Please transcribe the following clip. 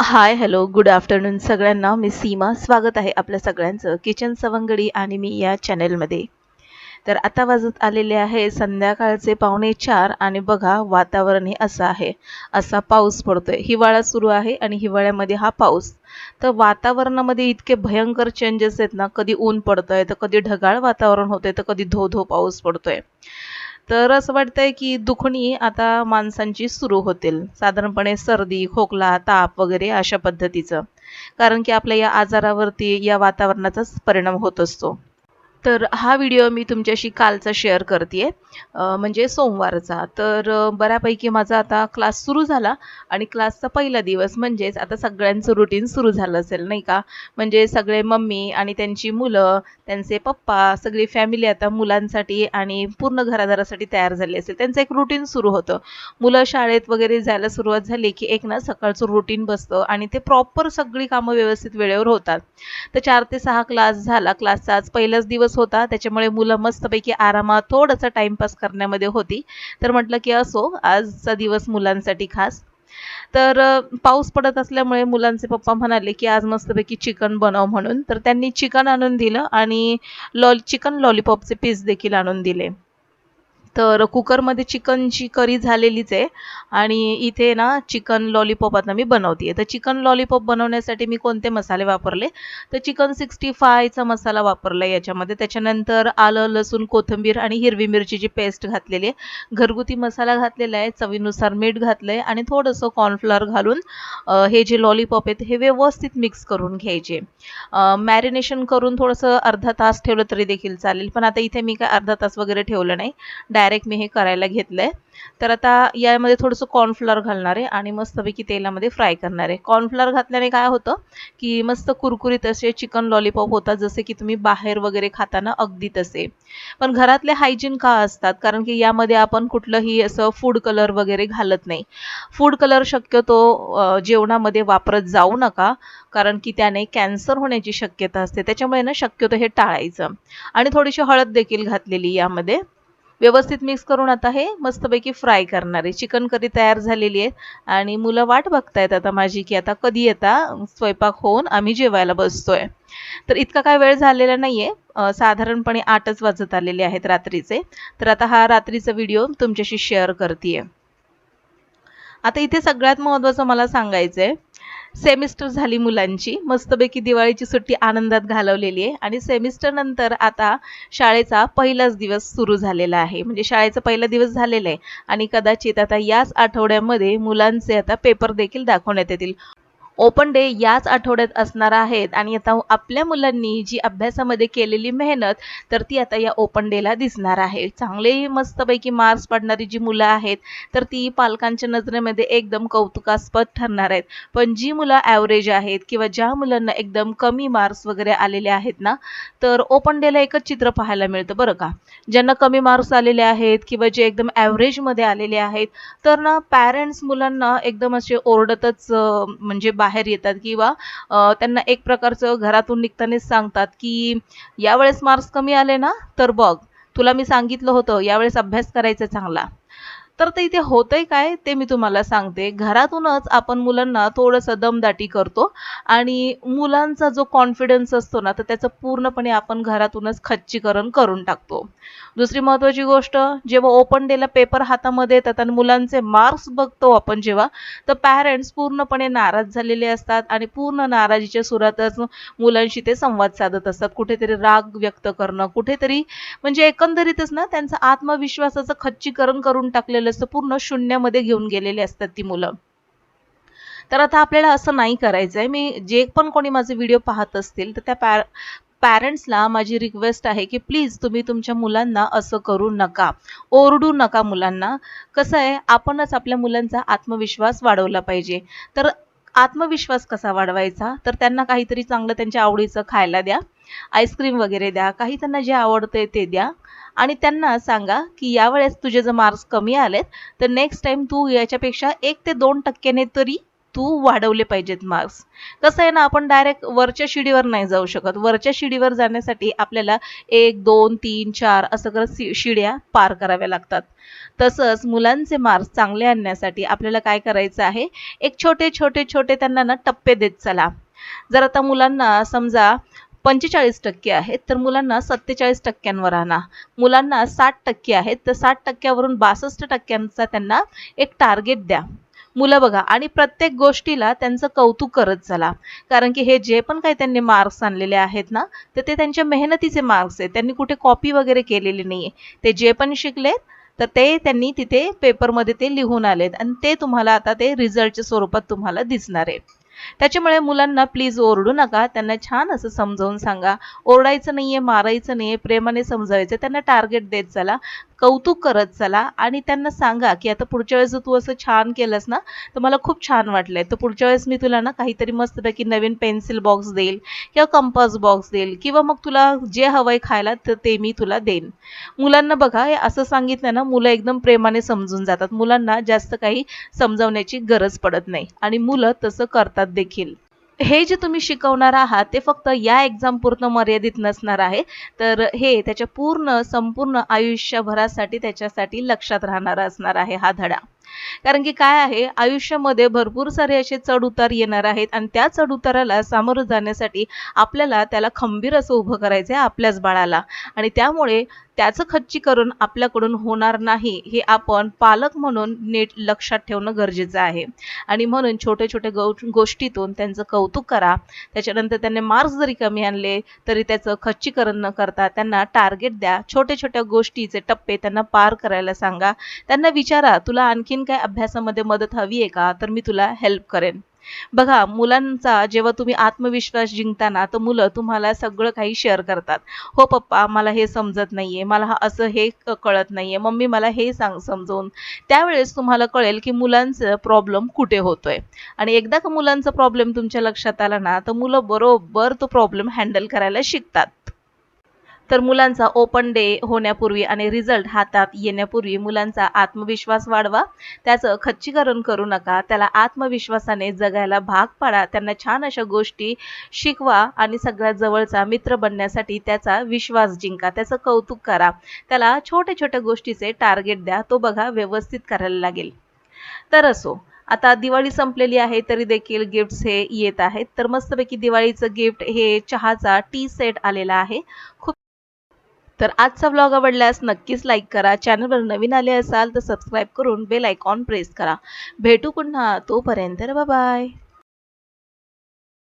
Hi hello good afternoon सगळ्यांना. मी सीमा. स्वागत आहे आपल्या सगळ्यांचं. किचन सवंगडी आणि मी या चॅनेलमध्ये तर आता वाजत आलेले आहे संध्याकाळचे पावणे चार आणि बघा वातावरण हे असं आहे. असा पाऊस पडतोय. हिवाळा सुरू आहे आणि हिवाळ्यामध्ये हा पाऊस. तर वातावरणामध्ये इतके भयंकर चेंजेस आहेत ना कधी ऊन पडतंय तर कधी ढगाळ वातावरण होतंय तर कधी धो धो पाऊस पडतोय. तर असं वाटतंय की दुखणी आता माणसांची सुरू होतील. साधारणपणे सर्दी खोकला ताप वगैरे अशा पद्धतीचं. कारण की आपल्या या आजारावरती या वातावरणाचाच परिणाम होत असतो. तर हा व्हिडिओ मी तुमच्याशी कालचा शेअर करते म्हणजे सोमवारचा. तर बऱ्यापैकी माझा आता क्लास सुरू झाला आणि क्लासचा पहिला दिवस म्हणजेच आता सगळ्यांचं रुटीन सुरू झालं असेल नाही का? म्हणजे सगळे मम्मी आणि त्यांची मुलं त्यांचे पप्पा सगळी फॅमिली आता मुलांसाठी आणि पूर्ण घरादारासाठी तयार झाली असेल. त्यांचं एक रुटीन सुरू होतं. मुलं शाळेत वगैरे जायला सुरुवात झाली की एक ना सकाळचं रुटीन बसतं आणि ते प्रॉपर सगळी कामं व्यवस्थित वेळेवर होतात. तर चार ते सहा क्लास झाला. क्लासचा आज पहिलाच दिवस होता. त्याच्यामुळे मुलं मस्तपैकी आरामात थोडंसं टाइमपास करण्यामध्ये होती. तर म्हटलं की असो आजचा दिवस मुलांसाठी खास. तर पाऊस पडत असल्यामुळे मुलांचे पप्पा म्हणाले की आज मस्तपैकी चिकन बनव म्हणून. तर त्यांनी चिकन आणून दिलं आणि लॉ चिकन लॉलीपॉपचे पीस देखील आणून दिले. तर कुकरमध्ये चिकनची करी झालेलीच आहे. आणि इथे ना चिकन लॉलीपॉप आता मी बनवते तर चिकन लॉलीपॉप बनवण्यासाठी मी कोणते मसाले वापरले? तर चिकन सिक्स्टी फायचा मसाला वापरला याच्यामध्ये. त्याच्यानंतर आलं लसूण कोथिंबीर आणि हिरवी मिरचीची पेस्ट घातलेली आहे. घरगुती मसाला घातलेला आहे. चवीनुसार मीठ घातलं आहे आणि थोडंसं कॉर्नफ्लॉवर घालून हे जे लॉलीपॉप आहेत हे व्यवस्थित मिक्स करून घ्यायचे. मॅरिनेशन करून थोडंसं अर्धा तास ठेवलं तरी देखील चालेल. पण आता इथे मी काय अर्धा तास वगैरे ठेवलं नाही. डाय डायरेक्ट मी हे करायला घेतलंय. तर आता यामध्ये थोडंसं कॉर्नफ्लॉवर घालणार आहे आणि मस्तपैकी तेलामध्ये फ्राय करणार आहे. कॉर्नफ्लॉवर घातल्याने काय होतं की मस्त कुरकुरीत असे चिकन लॉलीपॉप होतात जसे की तुम्ही बाहेर वगैरे खाताना अगदी तसे. पण घरातले हायजीन का असतात? कारण की यामध्ये आपण कुठलंही असं फूड कलर वगैरे घालत नाही. फूड कलर शक्यतो जेवणामध्ये वापरत जाऊ नका कारण की त्याने कॅन्सर होण्याची शक्यता असते. त्याच्यामुळे ना शक्यतो हे टाळायचं. आणि थोडीशी हळद देखील घातलेली यामध्ये. व्यवस्थित मिक्स करून आता हे मस्तपैकी फ्राय करणार आहे. चिकन करी तयार झालेली आहे. आणि मुलं वाट बघतायत आता माझी की आता कधी येता स्वयंपाक होऊन आम्ही जेवायला बसतोय. तर इतका काय वेळ झालेला नाहीये. आहे साधारणपणे आठच वाजत आलेले आहेत रात्रीचे. तर आता हा रात्रीचा व्हिडिओ तुमच्याशी शेअर करते आता इथे सगळ्यात महत्त्वाचं मला सांगायचं आहे सेमिस्टर झाली मुलांची. मस्तपैकी दिवाळीची सुट्टी आनंदात घालवलेली आहे. आणि सेमिस्टर नंतर आता शाळेचा पहिलाच दिवस सुरू झालेला आहे. म्हणजे शाळेचा पहिला दिवस झालेला आहे. आणि कदाचित आता याच आठवड्यामध्ये मुलांचे आता पेपर देखील दाखवण्यात येतील. ओपन डे याच आठवड्यात असणार आहेत. आणि आता आपल्या मुलांनी जी अभ्यासामध्ये केलेली मेहनत तर ती आता या ओपन डेला दिसणार आहे. चांगले मस्तपैकी मार्क्स पडणारी जी मुलं आहेत तर ती पालकांच्या नजरेमध्ये एकदम कौतुकास्पद ठरणार आहेत. पण जी मुलं ॲव्हरेज आहेत किंवा ज्या मुलांना एकदम कमी मार्क्स वगैरे आलेले आहेत ना तर ओपन डेला एकच चित्र पाहायला मिळतं बरं का. ज्यांना कमी मार्क्स आलेले आहेत किंवा जे एकदम ॲव्हरेजमध्ये आलेले आहेत तर ना पॅरेंट्स मुलांना एकदम असे ओरडतच म्हणजे बाहेर येतात किंवा त्यांना एक प्रकारचं घरातून निघतानाच सांगतात की यावेळेस मार्क्स कमी आले ना? तर बघ तुला मी सांगितलं होतं यावेळेस अभ्यास करायचा चांगला. तर ते इथे होतंय काय ते मी तुम्हाला सांगते. घरातूनच आपण मुलांना थोडंसं दमदाटी करतो आणि मुलांचा जो कॉन्फिडन्स असतो ना तर त्याचं पूर्णपणे आपण घरातूनच खच्चीकरण करून टाकतो. दुसरी महत्त्वाची गोष्ट जेव्हा ओपन डेला पेपर हातामध्ये येतात आणि मुलांचे मार्क्स बघतो आपण जेव्हा तर पॅरेंट्स पूर्णपणे नाराज झालेले असतात आणि पूर्ण नाराजीच्या सुरातच मुलांशी ते संवाद साधत असतात. कुठेतरी राग व्यक्त करणं कुठेतरी म्हणजे एकंदरीतच ना त्यांचं आत्मविश्वासाचं खच्चीकरण करून टाकलेलं असतं पूर्ण शून्यामध्ये घेऊन गेलेले असतात ती मुलं. तर आता आपल्याला असं नाही करायचं आहे मी जे पण कोणी माझे व्हिडिओ पाहत असतील तर त्या पॅ पॅरेंट्सला माझी रिक्वेस्ट आहे की प्लीज तुम्ही तुमच्या मुलांना असं करू नका. ओरडू नका मुलांना. कसं आहे आपणच आपल्या मुलांचा आत्मविश्वास वाढवला पाहिजे. तर आत्मविश्वास कसा वाढवायचा? तर त्यांना काहीतरी चांगलं त्यांच्या आवडीचं खायला द्या. आईस्क्रीम वगैरे द्या. काही त्यांना जे आवडते ते द्या. आणि त्यांना सांगा की यावेळेस तुझे जर मार्क्स कमी आलेत तर नेक्स्ट टाइम तू याच्यापेक्षा एक ते दोन टक्क्याने तरी तू वाढवले पाहिजेत मार्क्स कसं आहे ना आपण डायरेक्ट वरच्या शिडीवर नाही जाऊ शकत. वरच्या शिडीवर जाण्यासाठी आपल्याला एक दोन तीन चार असं करत शिड्या पार कराव्या लागतात. तसंच मुलांचे मार्क्स चांगले आणण्यासाठी आपल्याला काय करायचं आहे? एक छोटे छोटे छोटे त्यांना ना टप्पे देत चला. जर आता मुलांना समजा पंचेचाळीस टक्के आहेत तर मुलांना सत्तेचाळीस टक्क्यांवर आणा. मुलांना साठ टक्के आहेत तर साठ टक्क्यावरून बासष्ट टक्क्यांचा त्यांना एक टार्गेट द्या. मुलं बघा आणि प्रत्येक गोष्टीला त्यांचं कौतुक करत चला. कारण की हे जे पण काही त्यांनी मार्क्स आणलेले आहेत ना तर ते त्यांच्या मेहनतीचे मार्क्स आहेत. त्यांनी कुठे कॉपी वगैरे केलेली नाही आहे ते जे पण शिकलेत तर ते त्यांनी तिथे पेपरमध्ये ते लिहून आलेत. आणि ते तुम्हाला आता ते रिझल्टच्या स्वरूपात तुम्हाला दिसणार आहे त्याच्यामुळे मुलांना प्लीज ओरडू नका. त्यांना छान असं समजावून सांगा. ओरडायचं नाहीये मारायचं नाहीये प्रेमाने समजावायचं. त्यांना टार्गेट देत चला कौतुक करत चला आणि त्यांना सांगा की आता पुढच्या वेळेस तू असं छान केलंस ना तर मला खूप छान वाटलंय. तर पुढच्या वेळेस मी तुला ना काहीतरी मस्तपैकी नवीन पेन्सिल बॉक्स देईल किंवा कंपास बॉक्स देईल किंवा मग तुला जे हवंय खायला तर ते मी तुला देईन. मुलांना बघा हे असं सांगितलं ना मुलं एकदम प्रेमाने समजून जातात. मुलांना जास्त काही समजावण्याची गरज पडत नाही. आणि मुलं तसं करतात. देखील. हे जे तुम्ही शिकवणार आहात ते फक्त या एक्झाम पुरतं मर्यादित नसणार आहे. तर हे त्याच्या पूर्ण संपूर्ण आयुष्यभरासाठी त्याच्यासाठी लक्षात राहणार असणार आहे हा धडा. कारण की काय आहे आयुष्यामध्ये भरपूर सारे असे चढ उतार येणार आहेत आणि त्या चढ उताराला सामोरं जाण्यासाठी आपल्याला त्याला खंबीर असं उभं करायचं आहे आपल्याच बाळाला. आणि त्यामुळे त्याचं खच्चीकरण आपल्याकडून होणार नाही हे आपण पालक म्हणून नीट लक्षात ठेवणं गरजेचं आहे. आणि म्हणून छोट्या छोट्या गोष्टीतून त्यांचं कौतुक करा. त्याच्यानंतर त्यांनी मार्क्स जरी कमी आणले तरी त्याचं खच्चीकरण न करता त्यांना टार्गेट द्या. छोट्या छोट्या गोष्टीचे टप्पे त्यांना पार करायला सांगा. त्यांना विचारा तुला आणखीन काय अभ्यासामध्ये मदत हवी आहे का? तर मी तुला हेल्प करेन. बघा मुलांचा जेव्हा तुम्ही आत्मविश्वास जिंकताना तर मुलं तुम्हाला सगळं काही शेअर करतात. हो पप्पा मला हे समजत नाहीये मला हा असं हे कळत नाहीये मम्मी मला हे सांग समजवून. त्यावेळेस तुम्हाला कळेल की मुलांचं प्रॉब्लेम कुठे होतोय. आणि एकदा का मुलांचा प्रॉब्लेम तुमच्या लक्षात आला ना तर मुलं बरोबर तो प्रॉब्लेम हँडल करायला शिकतात. तर मुलांचा ओपन डे होण्यापूर्वी आणि रिझल्ट हातात येण्यापूर्वी मुलांचा आत्मविश्वास वाढवा. त्याचं खच्चीकरण करू नका. त्याला आत्मविश्वासाने जगायला भाग पाडा. त्यांना छान अशा गोष्टी शिकवा आणि सगळ्यात जवळचा मित्र बनण्यासाठी त्याचा विश्वास जिंका. त्याचं कौतुक करा. त्याला छोट्या छोट्या गोष्टीचे टार्गेट द्या. तो बघा व्यवस्थित करायला लागेल. तर असो. आता दिवाळी संपलेली आहे तरी देखील गिफ्ट्स हे येत आहेत. तर मस्तपैकी दिवाळीचं गिफ्ट हे चहाचा टी सेट आलेला आहे. खूप तर आजचा ब्लॉग आवडल्यास नक्कीच लाईक करा. चॅनलवर नवीन आले असाल तर सबस्क्राईब करून बेल आयकॉन प्रेस करा. भेटू पुन्हा तोपर्यंत. बाय